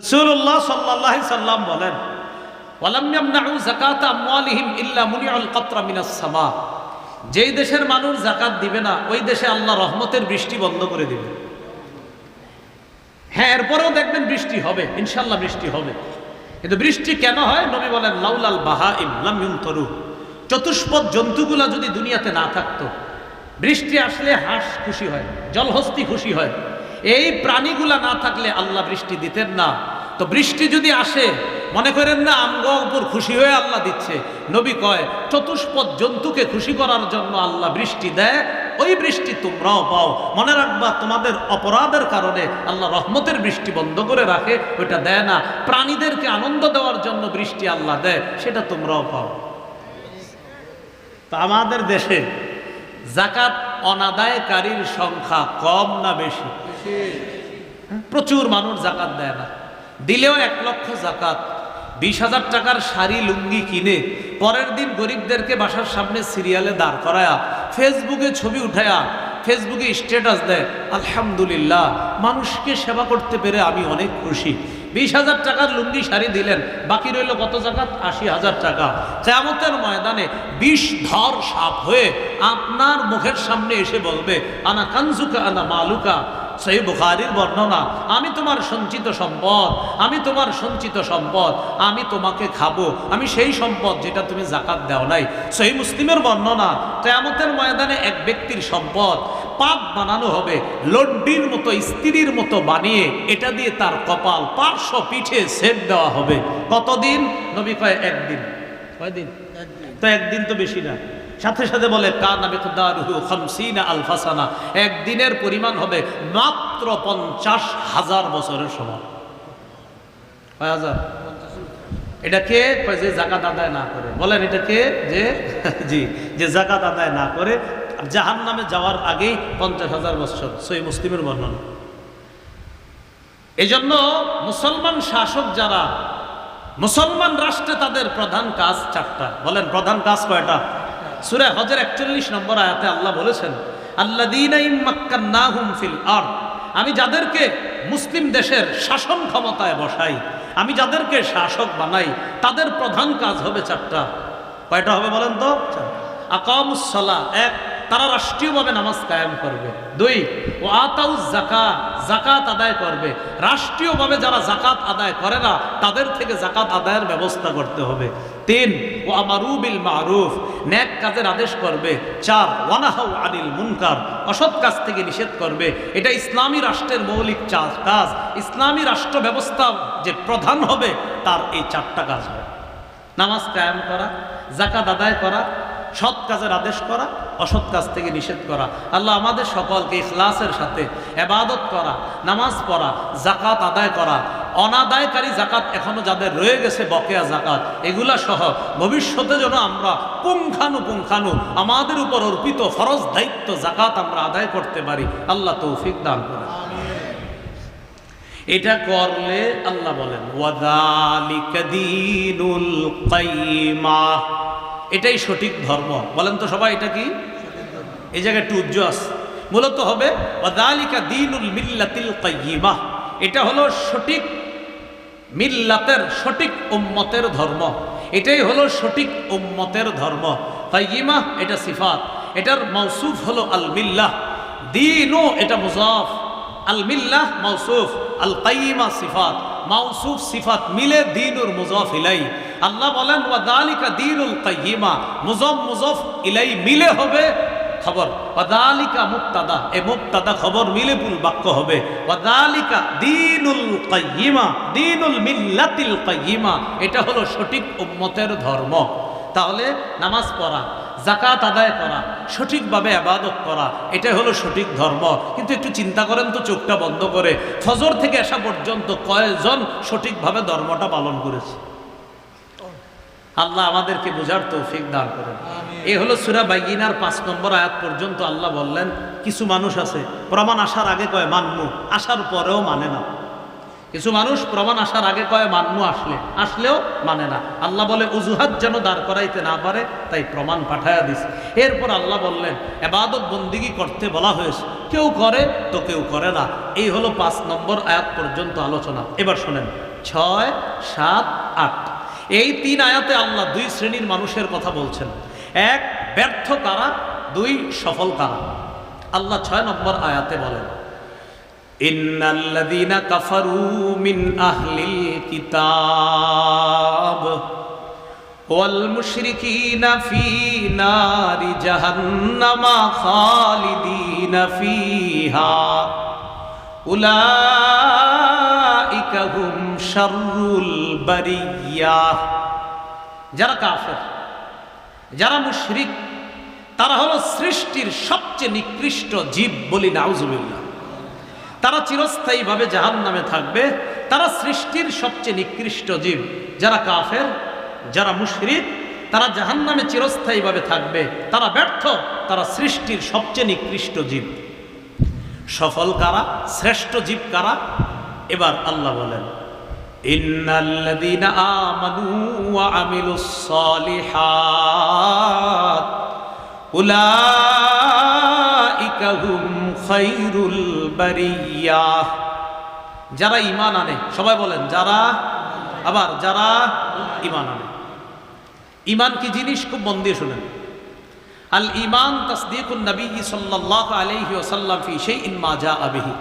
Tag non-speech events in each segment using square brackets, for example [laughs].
রসুল্লাহ সাল্লাহ সাল্লাম বলেন যেই দেশের মানুষ জাকাত দিবে না, ওই দেশে আল্লাহ রহমতের বৃষ্টি বন্ধ করে দিবে। হ্যাঁ এরপরেও দেখবেন বৃষ্টি হবে ইনশাল্লাহ বৃষ্টি হবে। কিন্তু বৃষ্টি কেন হয়? নবী বলেন, লাউলাল বাহা ইমলাম ইউমতরু চতুষ্পদ জন্তুগুলা যদি দুনিয়াতে না থাকতো, বৃষ্টি আসলে হাঁস খুশি হয়, জলহস্তি খুশি হয়। এই প্রাণীগুলা না থাকলে আল্লাহ বৃষ্টি দিতেন না। তো বৃষ্টি যদি আসে, মনে করেন না আমগো উপর খুশি হয়ে আল্লাহ দিচ্ছে। নবী কয়, চতুষ্পদ জন্তুকে খুশি করার জন্য আল্লাহ বৃষ্টি দেয়, ওই বৃষ্টি তোমরাও পাও। মনে রাখবা, তোমাদের অপরাধের কারণে আল্লাহ রহমতের বৃষ্টি বন্ধ করে রাখে, ওইটা দেয় না। প্রাণীদেরকে আনন্দ দেওয়ার জন্য বৃষ্টি আল্লাহ দেয়, সেটা তোমরাও পাও। তা আমাদের দেশে জাকাত অনাদায়কারীর সংখ্যা কম না বেশি? প্রচুর মানুষ জাকাত দেয় না। দিলেও এক লক্ষ জাকাত, বিশ হাজার টাকার শাড়ি, লুঙ্গি কিনে পরের দিন গরিবদেরকে বাসার সামনে সিরিয়ালে দাঁড় করায়া ফেসবুকে ছবি উঠায়া ফেসবুকে স্ট্যাটাস দেয়, আলহামদুলিল্লাহ, মানুষকে সেবা করতে পেরে আমি অনেক খুশি। বিশ হাজার টাকার লুঙ্গি শাড়ি দিলেন, বাকি রইল কত জাকাত? আশি হাজার টাকা। কেয়ামতের ময়দানে বিষ ধর সাপ হয়ে আপনার মুখের সামনে এসে বলবে, আনা কানজুকা, আনা মালুকা। সেই বুখারির বর্ণনা আমি তোমার সঞ্চিত সম্পদ আমি তোমার সঞ্চিত সম্পদ আমি তোমাকে খাব আমি সেই সম্পদ যেটা তুমি জাকাত দাও নাই। সেই মুসলিমের বর্ণনা কেয়ামতের ময়দানে এক ব্যক্তির সম্পদ পাপ বানানো হবে লড্ডির মতো স্ত্রীর মতো বানিয়ে এটা দিয়ে তার কপাল পার্শ্ব পিঠে সেট দেওয়া হবে। কতদিন? নবী কয় একদিন। কয়দিন? তো একদিন তো বেশি না। সাথে সাথে বলে আলফাসানা। একদিনের পরিমাণ হবে মাত্র পঞ্চাশ হাজার বছরের সমান। কয় হাজার? এটা কে? যে জাকাত আদায় না করে। বলেন, এটা কে? যে, [laughs] জি, যে জাকাত আদায় না করে জাহান নামে যাওয়ার আগেই পঞ্চাশ হাজার বছর। সই মুসলিমের বর্ণনা। এই জন্য মুসলমান শাসক যারা, মুসলমান রাষ্ট্রে তাদের প্রধান কাজ চারটা। বলেন, প্রধান কাজ কয়টা? সুরে হজের একচল্লিশ নম্বর আয়াতে আল্লাহ বলেছেন আল্লাহ ফিল আর আমি যাদেরকে মুসলিম দেশের শাসন ক্ষমতায় বসাই, আমি যাদেরকে শাসক বানাই, তাদের প্রধান কাজ হবে চারটা। কয়টা হবে বলেন তো? আকামুসলা এক, তারা রাষ্ট্রীয়ভাবে নামাজ কায়েম করবে। দুই ও আতাউ জাকাত জাকাত আদায় করবে। রাষ্ট্রীয়ভাবে যারা জাকাত আদায় করে না, তাদের থেকে জাকাত আদায়ের ব্যবস্থা করতে হবে। তিন ও আমারুবিল মারুফ, ন্যাক কাজের আদেশ করবে। চার, ওয়ানাহাউ আনিল মুনকার, অসৎ কাজ থেকে নিষেধ করবে। এটা ইসলামী রাষ্ট্রের মৌলিক চা- কাজ। ইসলামী রাষ্ট্র ব্যবস্থা যে প্রধান হবে, তার এই চারটা কাজ হবে। নামাজ কায়েম করা জাকাত আদায় করা সৎ কাজের আদেশ করা, অসৎ কাজ থেকে নিষেধ করা। আল্লাহ আমাদের সকলকে ইখলাসের সাথে এবাদত করা, নামাজ পড়া জাকাত আদায় করা, অনাদায়কারী জাকাত এখনও যাদের রয়ে গেছে, বকেয়া জাকাত এগুলা সহ ভবিষ্যতে যেন আমরা পুঙ্খানু পুঙ্খানু আমাদের উপর অর্পিত ফরজ দায়িত্ব জাকাত আমরা আদায় করতে পারি। আল্লাহ তৌফিক দান করে এটা করলে আল্লাহ বলেন, ওয়াদালিকা দীনুল কাইমা। এটাই সঠিক ধর্ম। বলেন তো সবাই, এটা কি? এই জায়গায় একটু উজ্জ্বস মূলত হবে, ওয়াদালিকা দীনুল মিল্লাতিল কাইমা এটা হলো সঠিক মিল্লাতের, সঠিক উম্মতের ধর্ম। এটাই হলো সঠিক উম্মতের ধর্ম। কাইমা এটা সিফাত। এটার মৌসুফ হলো আল মিল্লাহ দিনও এটা মুজাফ। আল মিল্লাহ মৌসুফ আল কাইমা সিফাত। মৌসুফ সিফাত মিলে দিনুর মুজফ ইলাই। আল্লাহ বলেন, ওয়া দালিকা দিনুল কাইমা মুজফ মুজফ ইলাই মিলে হবে খবর। ওয়াদালিকা মুক্তাদা এ মুক্তাদা খবর মিলে পুল বাক্য হবে। ওয়াদালিকা দিনুল কাইয়িমা। দিনুল মিল্লাতিল কাইয়িমা। এটা হলো সঠিক উম্মতের ধর্ম। তাহলে নামাজ পড়া জাকাত আদায় করা সঠিকভাবে আবাদত করা এটাই হলো সঠিক ধর্ম। কিন্তু একটু চিন্তা করেন তো চোখটা বন্ধ করে। ফজর থেকে আসা পর্যন্ত কয়েকজন সঠিকভাবে ধর্মটা পালন করেছে? আল্লাহ আমাদেরকে বোঝার তৌফিক দান করেন। এ হলো সুরা বাইগিনার পাঁচ নম্বর আয়াত পর্যন্ত আল্লাহ বললেন কিছু মানুষ আছে প্রমাণ আসার আগে কয় মানমু। আসার পরেও মানে না। কিছু মানুষ প্রমাণ আসার আগে কয়, মান্নু আসলে। আসলেও মানে না। আল্লাহ বলে অজুহাত যেন দাঁড় করাইতে না পারে, তাই প্রমাণ পাঠায়া দিস এরপর আল্লাহ বললেন, এবাদত বন্দিগি করতে বলা হয়েছে। কেউ করে তো কেউ করে না। এই হলো পাঁচ নম্বর আয়াত পর্যন্ত আলোচনা। এবার শোনেন। ছয়, সাত, আট। এই তিন আয়াতে আল্লাহ দুই শ্রেণির মানুষের কথা বলছেন। এক, ব্যর্থ কারা? দুই, সফল কারা? আল্লাহ ছয় নম্বর আয়াতে বলেন ইন্নাল্লাযীনা কাফারু মিন আহলিল কিতাব ওয়াল মুশরিকিনা ফি নারি জাহান্নামা খালিদিনা ফিহা। উলাইকা হুম শাররুল বারিয়াহ যারা কাফের, যারা মুশরিক, তারা হলো সৃষ্টির সবচেয়ে নিকৃষ্ট জীব বলি নাউজুবিল্লাহ। তারা চিরস্থায়ীভাবে জাহান নামে থাকবে। তারা সৃষ্টির সবচেয়ে নিকৃষ্ট জীব। যারা কাফের, যারা মুশরিক, তারা জাহান নামে চিরস্থায়ীভাবে থাকবে। তারা ব্যর্থ, তারা সৃষ্টির সবচেয়ে নিকৃষ্ট জীব। সফল কারা? শ্রেষ্ঠ জীব কারা? এবার আল্লাহ বলেন উলাইকা হুম খায়রুল বারিয়াহ যারা ইমান আনে, সবাই বলেন, যারা, আবার যারা ইমান আনে। ইমান কি জিনিস? খুব মন দিয়ে শুনেন। আল ইমান তাসদীকুন নবী সাল্লাল্লাহু আলাইহি ওয়াসাল্লাম ফি শাইইন মা বিহি।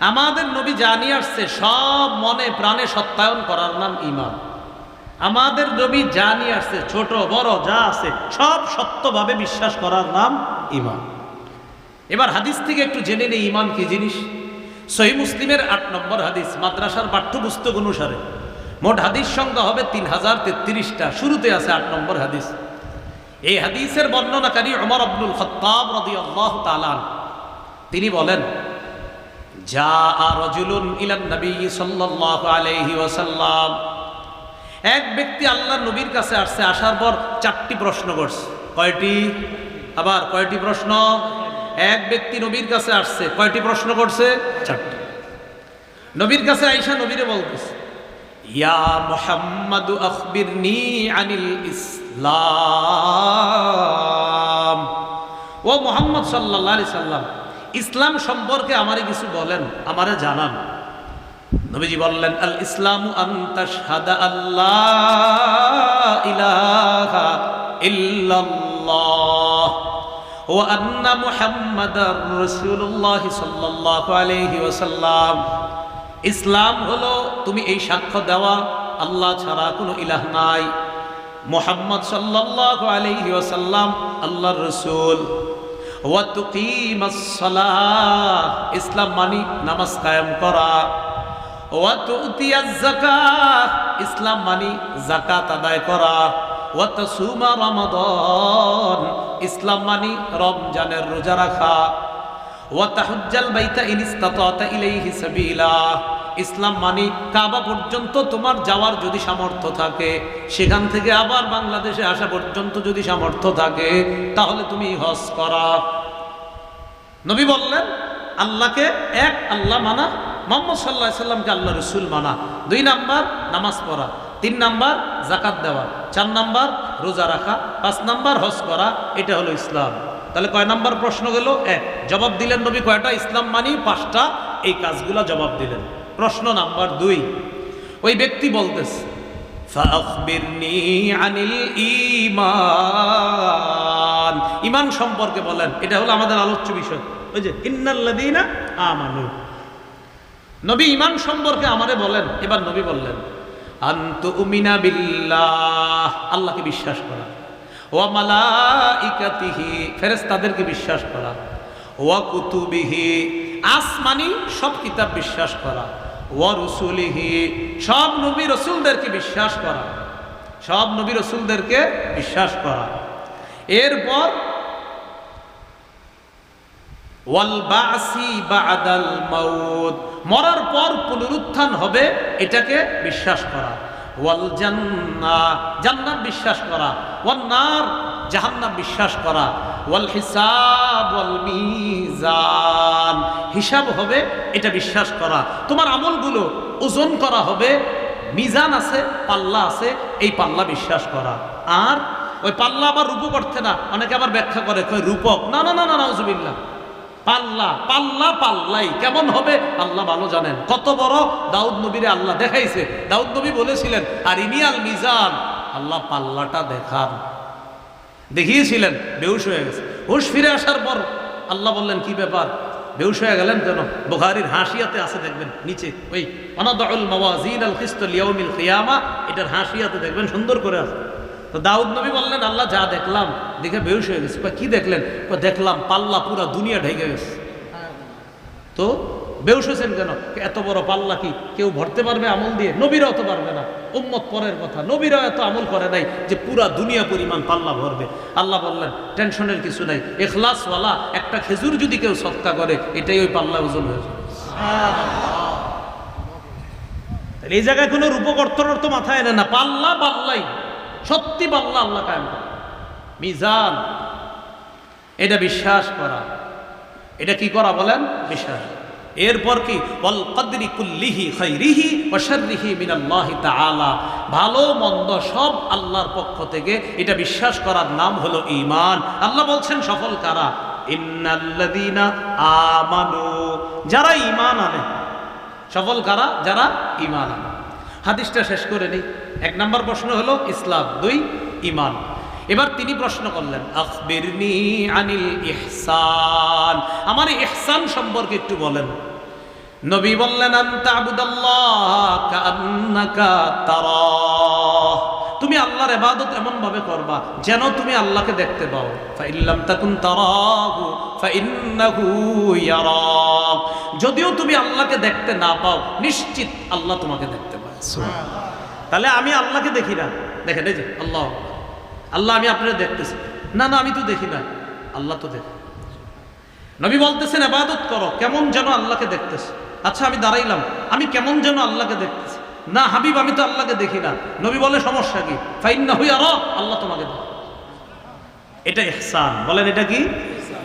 আমাদের নবী জানিয়ে আসছে, সব মনে প্রাণে সত্যায়ন করার নাম ইমান আমাদের নবী জানিয়ে আসছে, ছোট, বড়, যা আছে, সব সত্যভাবে বিশ্বাস করার নাম ঈমান। এবার হাদিস থেকে একটু জেনে নেই ঈমান কি জিনিস? সহি মুসলিমের আট নম্বর হাদিস, মাদ্রাসার পাঠ্যপুস্তক অনুসারে মোট হাদিস সংখ্যা হবে তিন হাজার তেত্রিশটা। শুরুতে আছে আট নম্বর হাদিস। এই হাদিসের বর্ণনাকারী অমর আব্দুল খত্তাব রদি আল্লাহ তালান তিনি বলেন যা রজুলুন ইলান নবী ওয়াসাল্লাম। এক ব্যক্তি আল্লাহ নবীর কাছে আসছে, আসার পর চারটি প্রশ্ন করছে। কয়টি? আবার কয়টি প্রশ্ন? এক ব্যক্তি নবীর কাছে আসছে কয়টি প্রশ্ন করছে? চারটি। নবীর কাছে আইসা নবীরে বলতেছে ইয়া মোহাম্মদু আখবিরনি আনিল ইসলাম। ও মোহাম্মদ সাল্লাহ আলি সাল্লাম ইসলাম সম্পর্কে আমারে কিছু বলেন আমারে জানান। নবীজি বললেন আল ইসলাম আন্তাশহাদা আল্লাহ ইলাহা ইল্লাল্লাহ। ও আন্না মুহাম্মাদার রাসূলুল্লাহ সাল্লাল্লাহু আলাইহি ওয়াসাল্লাম। ইসলাম হলো তুমি এই সাক্ষ্য দেওয়া, আল্লাহ ছাড়া কোনো ইলাহ নাই। মোহাম্মদ সাল্লাল্লাহু আলাইহি ওয়াসাল্লাম আল্লাহর রাসূল। ইসলাম মানি নামাজ কায়েম করা। ইসলাম মানি যাকাত আদায় করা। ওয়া তাসুমা রমাদান। ইসলাম মানি রমজানের রোজা রাখা। ওয়া তাহুজ্জাল বাইতা ইন ইসতাতাতা ইলাইহি সাবিলা। ইসলাম মানি কাবা পর্যন্ত তোমার যাওয়ার যদি সামর্থ্য থাকে, সেখান থেকে আবার বাংলাদেশে আসা পর্যন্ত যদি সামর্থ্য থাকে, তাহলে তুমি হজ করা। নবী বললেন, আল্লাহকে এক আল্লাহ মানা, মোহাম্মদ সাল্লাহ সাল্লামকে আল্লাহ রসুল মানা। দুই নাম্বার, নামাজ পড়া। তিন নাম্বার জাকাত দেওয়া। চার নাম্বার রোজা রাখা, পাঁচ নাম্বার হজ করা, এটা হলো ইসলাম। তাহলে কয় নাম্বার প্রশ্ন গেল? এক, জবাব দিলেন নবী কয়টা? ইসলাম মানি পাঁচটা, এই কাজগুলা জবাব দিলেন। প্রশ্ন নাম্বার দুই, ওই ব্যক্তি বলতেছে ইমান সম্পর্কে বলেন, এটা হলো আমাদের আলোচ্য বিষয়। ওই যে ইন্নাল্লাদিনা আমানু। নবী ইমান সম্পর্কে আমারে বলেন, এবার নবী বললেন আন্তু উমিনা বিল্লাহ। আল্লাহকে বিশ্বাস করা। ওয়া মালাইকাতিহি, ফেরেশতাদেরকে বিশ্বাস করা। ওয়া কুতুবিহি, আসমানি সব কিতাব বিশ্বাস করা। ওয়া রসুলিহি, সব নবী রসুলদেরকে বিশ্বাস করা। সব নবী রসুলদেরকে বিশ্বাস করা। এরপর ওয়াল বাসি বাদাল মাউত মরার পর পুনরুত্থান হবে, এটাকে বিশ্বাস করা। ওয়াল জান্নাহ জান্নাত বিশ্বাস করা। ওয়ান নার, জাহান্নাম বিশ্বাস করা। ওয়াল হিসাব মিজান। হিসাব হবে, এটা বিশ্বাস করা। তোমার আমলগুলো ওজন করা হবে, মিজান আছে, পাল্লা আছে, এই পাল্লা বিশ্বাস করা। আর ওই পাল্লা আবার রূপক অর্থে না, অনেকে আবার ব্যাখ্যা করে রূপক? না না না না নাউজুবিল্লাহ পাল্লা পাল্লা, পাল্লাই। কেমন হবে? আল্লাহ ভালো জানেন। কত বড়? দাউদ নবীরে আল্লাহ দেখাইছে। দাউদ নবী বলেছিলেন আর ইনিয়াল মিজান। আল্লাহ পাল্লাটা দেখান। দেখিয়েছিলেন বেউস হয়ে গেছে। হুশ ফিরে আসার পর আল্লাহ বললেন, কি ব্যাপার? বেউস হয়ে গেলেন কেন? বুখারীর হাসিয়াতে আছে দেখবেন, নিচে। ওই, অনাদাউল মাওয়াজিন আল খিস্ত লিয়াউমিল কিয়ামা এটার হাসিয়াতে দেখবেন, সুন্দর করে আছে। তো দাউদ নবী বললেন, আল্লাহ যা দেখলাম, দেখে বেউস হয়ে গেছে। কি দেখলেন? দেখলাম পাল্লা পুরা দুনিয়া ঢেকে গেছে। তো বেউস হয়েছেন কেন? এত বড় পাল্লা কি? কেউ ভরতে পারবে আমল দিয়ে? নবীরাও তো পারবে না। উম্মত পরের কথা, নবীরাও এত আমল করে নাই যে পুরা দুনিয়া পরিমাণ পাল্লা ভরবে। আল্লাহ বললেন, টেনশনের কিছু নাই। এখলাসওয়ালা একটা খেজুর যদি কেউ সৎকা করে, এটাই ওই পাল্লা ওজন হয়ে যাবে। এই জায়গায় কোনো রূপকর্তর তো মাথায় এনে না, পাল্লা পাল্লাই। সত্যি বাংলা আল্লাহ কায়েম করে। মিজান, এটা বিশ্বাস করা। এটা কি করা বলেন? বিশ্বাস। এরপর কি? বল কদরি কুল্লিহি খৈরিহি ওয়াশাররিহি মিনাল্লাহি তাআলা। ভালো, মন্দ সব আল্লাহর পক্ষ থেকে এটা বিশ্বাস করার নাম হলো ঈমান। আল্লাহ বলছেন, সফল কারা? ইন্নাল্লাযীনা আমানু। যারা ঈমান আনে। সফল কারা? যারা ঈমান আনে। হাদিসটা শেষ করে নেই। এক নম্বর প্রশ্ন হলো, ইসলাম দুই ইমান এবার তিনি প্রশ্ন করলেন, আখবিরনি আনিল ইহসান। আমার ইহসান সম্পর্কে একটু বলেন। নবী বললেন তুমি আল্লাহর ইবাদত এমন ভাবে করবা যেন তুমি আল্লাহকে দেখতে পাও। ফাইল্লাম তাকুন তারাহু, ফাইন্নাহু ইয়ারাক যদিও তুমি আল্লাহকে দেখতে না পাও, নিশ্চিত আল্লাহ তোমাকে দেখতে তাহলে আমি আল্লাহকে দেখি না। দেখেন, এই যে, আল্লাহ আল্লাহ, আমি আপনারা দেখতেছি। না না, আমি তো দেখি না। আল্লাহ তো দেখে। নবী বলতেছেন আবাদত করো, কেমন যেন আল্লাহকে দেখতেছে? আচ্ছা আমি দাঁড়াইলাম। আমি কেমন যেন আল্লাহকে দেখতেছি। না, হাবিব, আমি তো আল্লাহকে দেখি না। নবী বলে, সমস্যা কি? ফাইন না হই আরও আল্লাহ তোমাকে দেখে। এটা ইহসান। বলেন, এটা কি?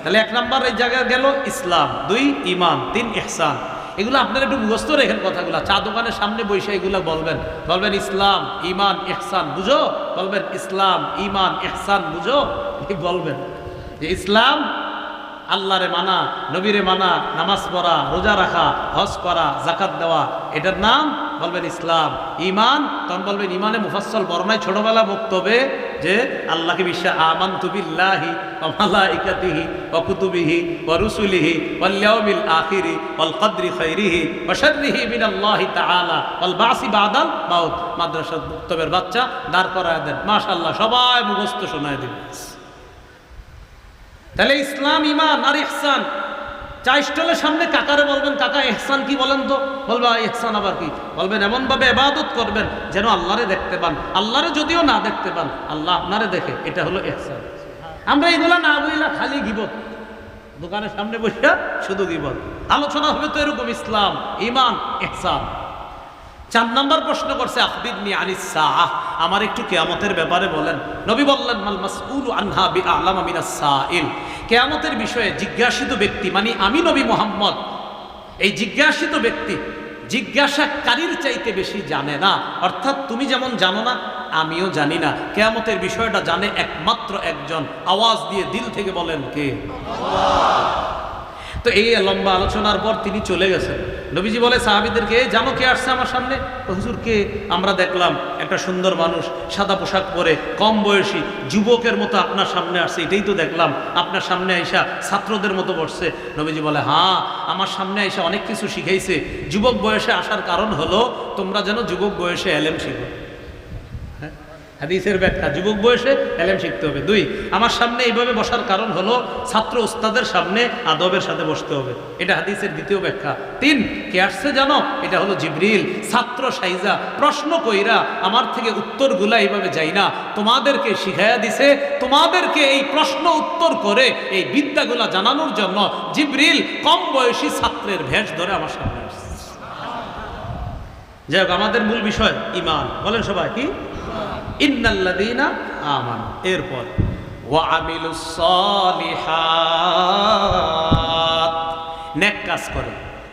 তাহলে এক নাম্বার এই জায়গায় গেল ইসলাম। দুই ইমান তিন, ইহসান। এগুলো আপনারা একটু মুখস্থ রেখেন কথাগুলো। চা দোকানের সামনে বসে এগুলো বলবেন। বলবেন, ইসলাম ইমান ইহসান, বুঝো? বলবেন, ইসলাম ইমান ইহসান, বুঝো? বলবেন। যে ইসলাম, আল্লাহরে মানা, নবীরে মানা, নামাজ পড়া, রোজা রাখা, হজ করা জাকাত দেওয়া, এটার নাম বলবেন ইসলাম। ইমান তখন বলবেন ইমানে মুফাসল বর্ণায় ছোটবেলা বক্তব্যে যে আল্লাহকে বিশ্বাস আমান তুবিল্লাহি ওমালাইকাতিহি ওকুতুবিহি ওরুসুলিহি ওয়াল আখিরি ওয়াল কদরি খৈরিহি ওয়াশাররিহি মিনাল্লাহি তাআলা ওয়াল বাসি বাদাল মাউত। মাদ্রাসার বক্তব্যের বাচ্চা দাঁড় করায় দেন। মাশাআল্লাহ, সবাই মুখস্থ শোনায় দিবেন তাহলে ইসলাম ইমান আর ইহসান চা সামনে কাকারে বলবেন, কাকা, এহসান কি বলেন তো? বলবা এহসান আবার কি? বলবেন, এমন ভাবে এবাদত করবেন যেন আল্লাহরে দেখতে পান। আল্লাহরে যদিও না দেখতে পান, আল্লাহ আপনারে দেখে, এটা হলো এহসান। আমরা এগুলা না বইলা খালি গিবত দোকানের সামনে বসিয়া শুধু গিবত আলোচনা হবে তো এরকম ইসলাম ইমান এহসান। চার নম্বর প্রশ্ন করছে, আখবিরনি আনিস সাআহ। আমার একটু কেয়ামতের ব্যাপারে বলেন। নবী বললেন, মাল মাসউল আনহা বি আলামা মিনাস সাইল। কেয়ামতের বিষয়ে জিজ্ঞাসিত ব্যক্তি মানে আমি নবী মোহাম্মদ, এই জিজ্ঞাসিত ব্যক্তি জিজ্ঞাসাকারীর চাইতে বেশি জানে না। অর্থাৎ তুমি যেমন জানো না, আমিও জানি না। কেয়ামতের বিষয়টা জানে একমাত্র একজন। আওয়াজ দিয়ে দিল থেকে বলেন কে? তো এই লম্বা আলোচনার পর তিনি চলে গেছেন। নবীজি বলে, সাহাবিদেরকে "এই জানো কে আসছে আমার সামনে হুজুর আমরা দেখলাম, একটা সুন্দর মানুষ, সাদা পোশাক পরে, কম বয়সী, যুবকের মতো আপনার সামনে আসছে, এটাই তো দেখলাম, আপনার সামনে আইসা ছাত্রদের মতো বসছে নবীজি বলে হ্যাঁ আমার সামনে আইসা অনেক কিছু শিখাইছে, যুবক বয়সে আসার কারণ হলো তোমরা যেন যুবক বয়সে এলেম শিখো? হাদিসের ব্যাখ্যা, যুবক বয়সে এলেম শিখতে হবে। দুই, আমার সামনে এইভাবে বসার কারণ হলো ছাত্র উস্তাদের সামনে আদবের সাথে বসতে হবে। এটা হাদিসের দ্বিতীয় ব্যাখ্যা। তিন, কে আসছে জানো? এটা হলো জিবরিল। ছাত্র সাইজা, প্রশ্ন কইরা আমার থেকে উত্তরগুলা এইভাবে যাই না। তোমাদেরকে শিখাইয়া দিছে, তোমাদেরকে এই প্রশ্ন উত্তর করে এই বিদ্যাগুলা জানানোর জন্য জিবরিল কম বয়সী ছাত্রের ভেষ ধরে আমার সামনে আসছে। যাই হোক, আমাদের মূল বিষয় ইমান বলেন সবাই, কি? ইন্নাল্লাদিনা আমান। এরপর ওয়ামিলুস সলিহাত নেক কাজ করে।